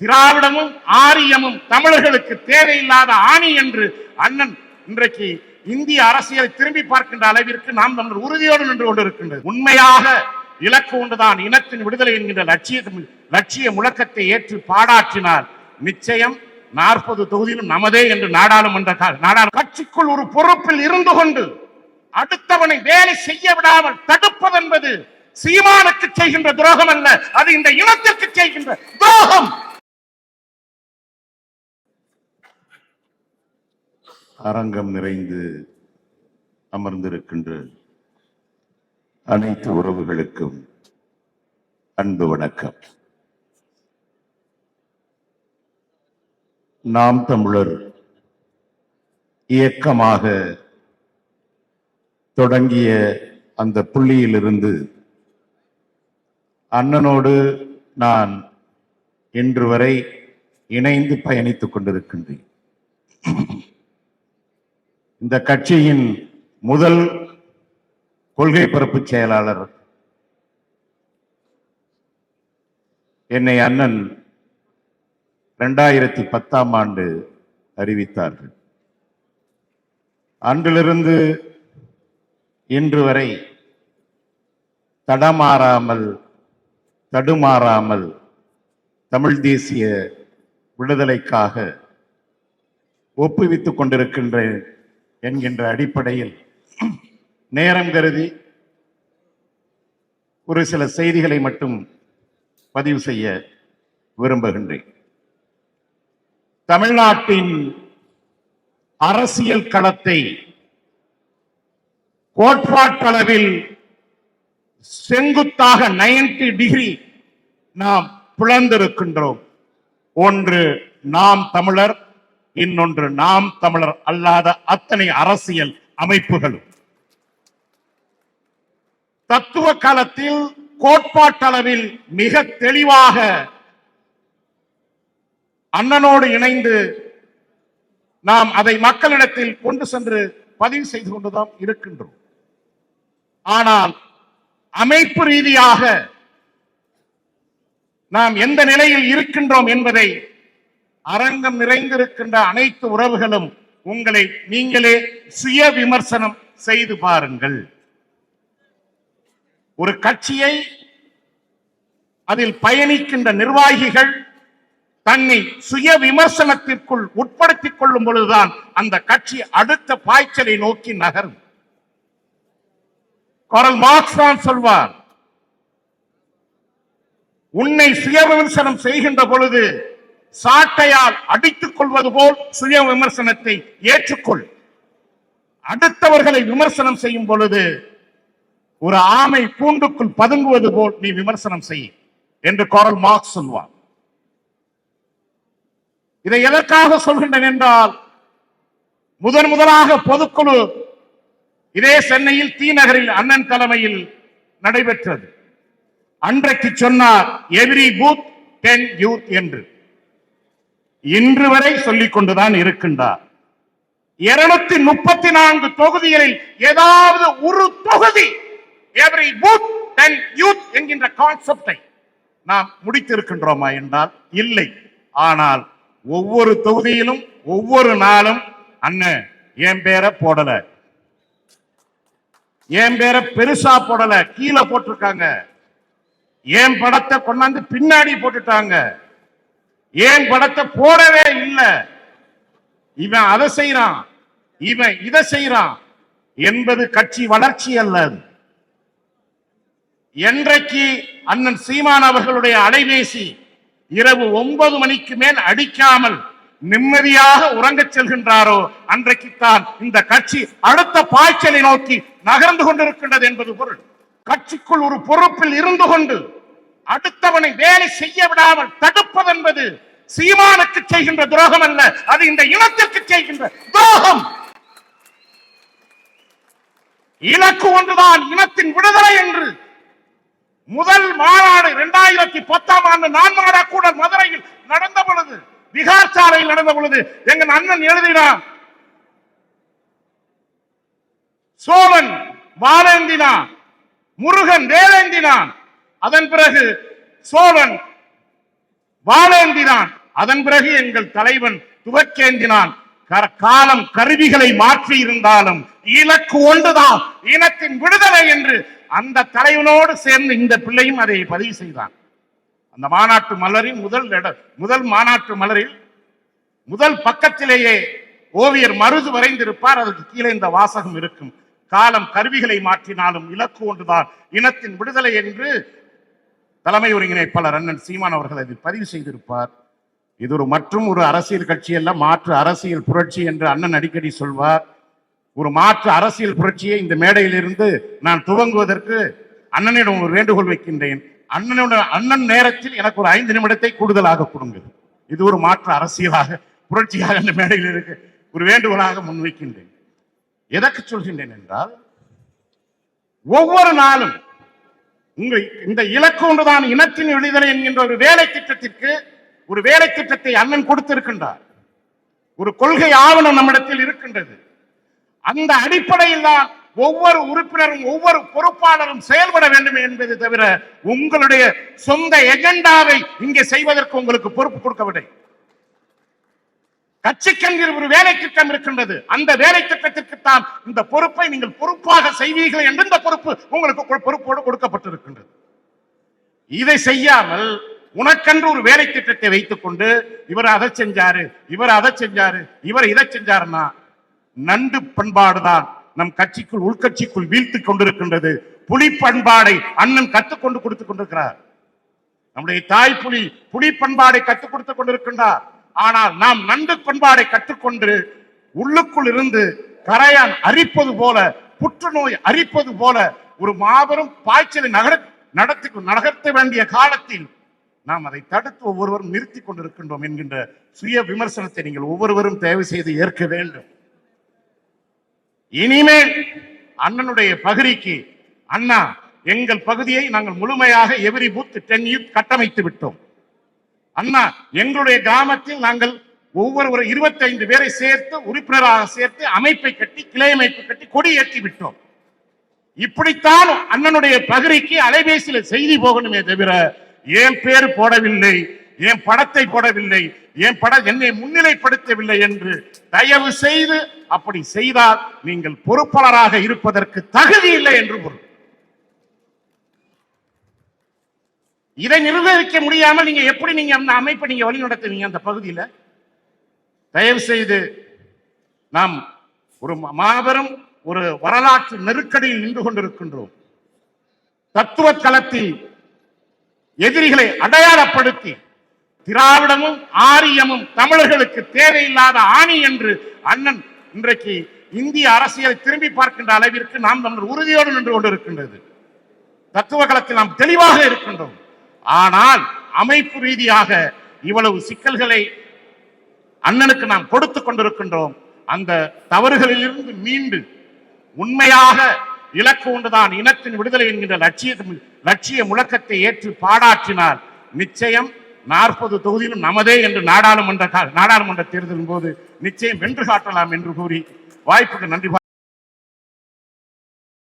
திராவிடமும் ஆரியமும் தமிழர்களுக்கு தேவையில்லாத ஆணி என்று அண்ணன் இன்றைக்கு இந்திய அரசியலை திரும்பி பார்க்கின்ற அளவிற்கு நாம் தமிழர் உறுதியோடு நின்று கொண்டிருக்கின்றது. உண்மையாக இலக்கு ஒன்றுதான் இனத்தின் விடுதலை என்கின்ற லட்சிய லட்சிய முழக்கத்தை ஏற்று பாடாற்றினார் நிச்சயம் நாற்பது தொகுதியிலும் நமதே என்று நாடாளுமன்ற கா- நாடாளு கட்சிக்குள் ஒரு பொறுப்பில் இருந்து கொண்டு அடுத்தவனை வேலை செய்ய விடாமல் தடுப்பது என்பது சீமானுக்கு செய்கின்ற துரோகம் அல்ல அது இந்த இனத்திற்கு செய்கின்ற துரோகம். அரங்கம் நிறைந்து அமர்ந்திருக்கின்ற அனைத்து உறவுகளுக்கும் அன்பு வணக்கம். நாம் தமிழர் இயக்கமாக தொடங்கிய அந்த புள்ளியிலிருந்து அண்ணனோடு நான் இன்று வரை இணைந்து பயணித்துக் கொண்டிருக்கின்றேன். இந்த கட்சியின் முதல் கொள்கை பரப்பு செயலாளர் என்னை அண்ணன் இரண்டாயிரத்தி பத்தாம் ஆண்டு அறிவித்தார்கள். அன்றிலிருந்து இன்று வரை தடமாறாமல் தடுமாறாமல் தமிழ் தேசிய விடுதலைக்காக ஒப்புவித்துக் கொண்டிருக்கின்றேன். என்கின்ற அடிப்படையில் நேரம் கருதி ஒரு சில செய்திகளை மட்டும் பதிவு செய்ய விரும்புகின்றேன். தமிழ்நாட்டின் அரசியல் களத்தை கோட்பாட்டளவில் செங்குத்தாக 90 டிகிரி நாம் பிளந்திருக்கின்றோம். ஒன்று நாம் தமிழர் இன்னொன்று நாம் தமிழர் அல்லாத அத்தனை அரசியல் அமைப்புகளும். தத்துவ காலத்தில் கோட்பாட்டளவில் மிக தெளிவாக அண்ணனோடு இணைந்து நாம் அதை மக்களிடத்தில் கொண்டு சென்று பதிவு செய்து கொண்டுதான் இருக்கின்றோம். ஆனால் அமைப்பு ரீதியாக நாம் எந்த நிலையில் இருக்கின்றோம் என்பதை அரங்கம் நிறைந்திருக்கின்ற அனைத்து உறவுகளும் உங்களை நீங்களே சுய விமர்சனம் செய்து பாருங்கள். ஒரு கட்சியை அதில் பயணிக்கின்ற நிர்வாகிகள் தன்னை சுய விமர்சனத்திற்குள் உட்படுத்திக் கொள்ளும் பொழுதுதான் அந்த கட்சி அடுத்த பாய்ச்சலை நோக்கி நகரும். காரல் மார்க்ஸ் தான் சொல்வார் உன்னை சுய விமர்சனம் செய்கின்ற பொழுது சாட்டையால் அடித்துக் கொள்வது போல் சுய விமர்சனத்தை ஏற்றுக்கொள். அடுத்தவர்களை விமர்சனம் செய்யும் பொழுது ஒரு ஆமை பூண்டுக்குள் பதுங்குவது போல் நீ விமர்சனம் செய் என்று கோரல் மார்க்ஸ் சொல்வார். இதை எதற்காக சொல்கின்றேன் என்றால் முதன் முதலாக பொதுக்குழு இதே சென்னையில் தி நகரில் அண்ணன் தலைமையில் நடைபெற்றது. அன்றைக்கு சொன்னார் எவ்ரி பூத் டென் யூத் என்று. இன்று வரை சொல்லிக் கொண்டுதான் இருக்கின்றார். இருநூத்தி முப்பத்தி நான்கு தொகுதிகளில் ஏதாவது ஒரு தொகுதி எவ்ரி பூத் அண்ட் யூத் என்கின்ற கான்செப்டை நாம் முடித்திருக்கின்றோமா என்றால் இல்லை. ஆனால் ஒவ்வொரு தொகுதியிலும் ஒவ்வொரு நாளும் அண்ணன் என் பேரை போடல. என் பேரை பெருசா போடல. கீழே போட்டிருக்காங்க. என் படத்தை கொண்டாந்து பின்னாடி போட்டுட்டாங்க. ஏன் படத்தை போடவே இல்லை? இவன் அதை செய்யறான் இவன் இதை செய்யறான் என்பது கட்சி வளர்ச்சி அல்ல என்றைக்கு அண்ணன் சீமான் அவர்களுடைய அலைபேசி இரவு ஒன்பது மணிக்கு மேல் அடிக்காமல் நிம்மதியாக உறங்கச் செல்கின்றாரோ அன்றைக்குத்தான் இந்த கட்சி அடுத்த பாய்ச்சலை நோக்கி நகர்ந்து கொண்டிருக்கின்றது என்பது பொருள். கட்சிக்குள் ஒரு பொறுப்பில் இருந்து கொண்டு அடுத்தவனை வேலை செய்ய விடாமல் தடுப்பது என்பது சீமானுக்கு செய்கின்ற துரோகம் அல்ல. அது இந்த இனத்திற்கு செய்கின்ற துரோகம். இலக்கு ஒன்றுதான் இனத்தின் விடுதலை என்று. முதல் மாநாடு இரண்டாயிரத்தி பத்தாம் ஆண்டு நான்மாடா கூட மதுரையில் நடந்த பொழுது பீகார் சாலையில் நடந்த பொழுது எங்க அண்ணன் எழுதினான் சோழன் வாழேந்தினான் முருகன் வேலேந்தினான் அதன் பிறகு சோழன் வாழேந்தினான் அதன் பிறகு எங்கள் தலைவன் துவக்கேந்தினான் காலம் கருவிகளை மாற்றி இருந்தாலும் இலக்கு ஒன்றுதான் இனத்தின் விடுதலை என்று அந்த தலைவனோடு சேர்ந்து இந்த பிள்ளையும் அதை பதிவு செய்தான். அந்த மாநாட்டு மலரின் முதல் இட- முதல் மாநாட்டு மலரில் முதல் பக்கத்திலேயே ஓவியர் மருது வரைந்திருப்பார் அதுக்கு கீழே இந்த வாசகம் இருக்கும். காலம் கருவிகளை மாற்றினாலும் இலக்கு ஒன்றுதான் இனத்தின் விடுதலை என்று தலைமை ஒருங்கிணைப்பாளர் அண்ணன் சீமான் அவர்கள் அதை பதிவு செய்திருப்பார். இது ஒரு மற்றும் ஒரு அரசியல் கட்சி அல்ல மாற்று அரசியல் புரட்சி என்று அண்ணன் அடிக்கடி சொல்வார். ஒரு மாற்று அரசியல் புரட்சியை இந்த மேடையிலிருந்து நான் துவங்குவதற்கு அண்ணனிடம் ஒரு வேண்டுகோள் வைக்கின்றேன். அண்ணனோட அண்ணன் நேரத்தில் எனக்கு ஒரு ஐந்து நிமிடத்தை கூடுதலாக கொடுங்கள் இது ஒரு மாற்று அரசியலாக புரட்சியாக இந்த மேடையில் இருக்கு. ஒரு வேண்டுகோளாக முன்வைக்கின்றேன். எதற்கு சொல்கின்றேன் என்றால் ஒவ்வொரு நாளும் இந்த இலக்கு ஒன்றுதான் இனத்தின் விடுதலை என்கின்ற ஒரு வேலை திட்டத்திற்கு ஒரு வேலை திட்டத்தை அண்ணன் கொடுத்திருக்கின்றார். ஒரு கொள்கை ஆவணம் நம்மிடத்தில் இருக்கின்றது. அந்த அடிப்படையில் தான் ஒவ்வொரு உறுப்பினரும் ஒவ்வொரு பொறுப்பாளரும் செயல்பட வேண்டும் என்பது தவிர உங்களுடைய சொந்த எஜெண்டாவை இங்கே செய்வதற்கு உங்களுக்கு பொறுப்பு கொடுக்கவில்லை. கட்சிக்கென்று ஒரு வேலை திட்டம் இருக்கின்றது. அந்த வேலை திட்டத்திற்கு தான் இந்த பொறுப்பை நீங்கள் பொறுப்பாக செய்வீர்கள் என்று இந்த பொறுப்பு உங்களுக்கு பொறுப்போடு கொடுக்கப்பட்டிருக்கின்றது. இதை செய்யாமல் உனக்கென்று ஒரு வேலை திட்டத்தை வைத்துக் கொண்டு இவர் அதை செஞ்சாரு இவர் அதை செஞ்சாரு இவர் இதை செஞ்சாருன்னா நண்டு பண்பாடுதான் நம் கட்சிக்குள் உள்கட்சிக்குள் வீழ்த்து கொண்டிருக்கின்றது. புலி பண்பாடை அண்ணன் கற்றுக்கொண்டு கொடுத்துக் கொண்டிருக்கிறார். நம்முடைய தாய் புலி புலி பண்பாடை கற்றுக் கொடுத்துக் கொண்டிருக்கின்றார். ஆனால் நாம் நண்டு பண்பாடை கற்றுக்கொண்டு உள்ளுக்குள் இருந்து கரையான் அரிப்பது போல புற்றுநோய் அரிப்பது போல ஒரு மாபெரும் பாய்ச்சலை நகர நடத்தி நகர்த்த வேண்டிய காலத்தில் நாம் அதை தடுத்து ஒவ்வொருவரும் நிறுத்தி கொண்டிருக்கின்றோம் என்கின்ற சுய விமர்சனத்தை நீங்கள் ஒவ்வொருவரும் தேவை செய்து ஏற்க வேண்டும். இனிமேல் அண்ணனுடைய பகுதிக்கு அண்ணா எங்கள் பகுதியை நாங்கள் முழுமையாக எவ்ரி பூத் டென் யூத் கட்டமைத்து விட்டோம். அண்ணா எங்களுடைய கிராமத்தில் நாங்கள் ஒவ்வொரு இருபத்தைந்து பேரை சேர்த்து உறுப்பினராக சேர்த்து அமைப்பை கட்டி கிளை அமைப்பு கட்டி கொடி ஏற்றி விட்டோம். இப்படித்தான் அண்ணனுடைய பகுதிக்கு அலைபேசியில செய்தி போகணுமே தவிர ஏன் பேர் போடவில்லை என் படத்தை போடவில்லை என் பட என்னை முன்னிலைப்படுத்தவில்லை என்று தயவு செய்து அப்படி செய்தால் நீங்கள் பொறுப்பாளராக இருப்பதற்கு தகுதி இல்லை என்று பொருள். இதை நிர்வகிக்க முடியாமல் நீங்க எப்படி நீங்க அந்த அமைப்பை நீங்க வழி நடத்துவீங்க அந்த பகுதியில? தயவு செய்து நாம் ஒரு மாபெரும் ஒரு வரலாற்று நெருக்கடியில் நின்று கொண்டிருக்கின்றோம். தத்துவ களத்தில் எதிரிகளை அடையாளப்படுத்தி திராவிடமும் ஆரியமும் தமிழர்களுக்கு தேவையில்லாத ஆணி என்று அண்ணன் இன்றைக்கு இந்திய அரசியலை திரும்பி பார்க்கின்ற அளவிற்கு நாம் தமிழர் உறுதியோடு நின்று கொண்டிருக்கின்றது. தத்துவ களத்தில் நாம் தெளிவாக இருக்கின்றோம். ஆனால் அமைப்பு ரீதியாக இவ்வளவு சிக்கல்களை அண்ணனுக்கு நாம் கொடுத்து கொண்டிருக்கின்றோம். அந்த தவறுகளிலிருந்து மீண்டு உண்மையாக இலக்கு ஒன்றுதான் இனத்தின் விடுதலை என்கின்ற லட்சிய லட்சிய முழக்கத்தை ஏற்று பாடாற்றினால் நிச்சயம் நாற்பது தொகுதியிலும் நமதே என்று நாடாளுமன்ற நாடாளுமன்ற தேர்தலின் போது நிச்சயம் வென்று காட்டலாம் என்று கூறி வாய்ப்புக்கு நன்றி